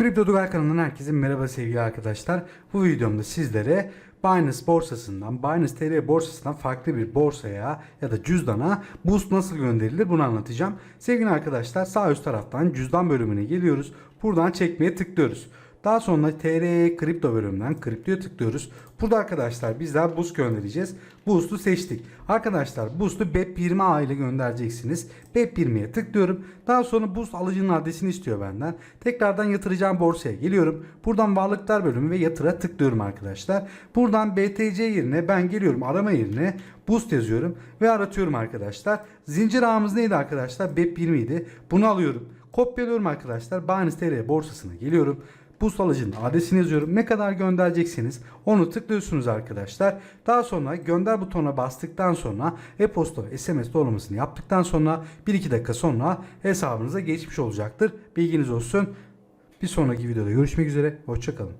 Kripto Duvar kanalından herkese merhaba sevgili arkadaşlar. Bu videomda sizlere Binance borsasından, Binance TL borsasından farklı bir borsaya ya da cüzdana boost nasıl gönderilir bunu anlatacağım. Sevgili arkadaşlar sağ üst taraftan cüzdan bölümüne geliyoruz. Buradan çekmeye tıklıyoruz. Daha sonra TR kripto bölümünden kriptoya tıklıyoruz. Burada arkadaşlar bizler boost göndereceğiz. Boost'u seçtik. Arkadaşlar boost'u BEP20A ile göndereceksiniz. BEP20'ye tıklıyorum. Daha sonra boost alıcının adresini istiyor benden. Tekrardan yatıracağım borsaya geliyorum. Buradan varlıklar bölümü ve yatıra tıklıyorum arkadaşlar. Buradan BTC yerine ben geliyorum arama yerine boost yazıyorum ve aratıyorum arkadaşlar. Zincir ağımız neydi arkadaşlar? BEP20 idi. Bunu alıyorum. Kopyalıyorum arkadaşlar. Binance TL borsasına geliyorum. Boost alıcının adresini yazıyorum. Ne kadar göndereceksiniz onu tıklıyorsunuz arkadaşlar. Daha sonra gönder butonuna bastıktan sonra e-posta SMS doğrulamasını yaptıktan sonra 1-2 dakika sonra hesabınıza geçmiş olacaktır. Bilginiz olsun. Bir sonraki videoda görüşmek üzere. Hoşçakalın.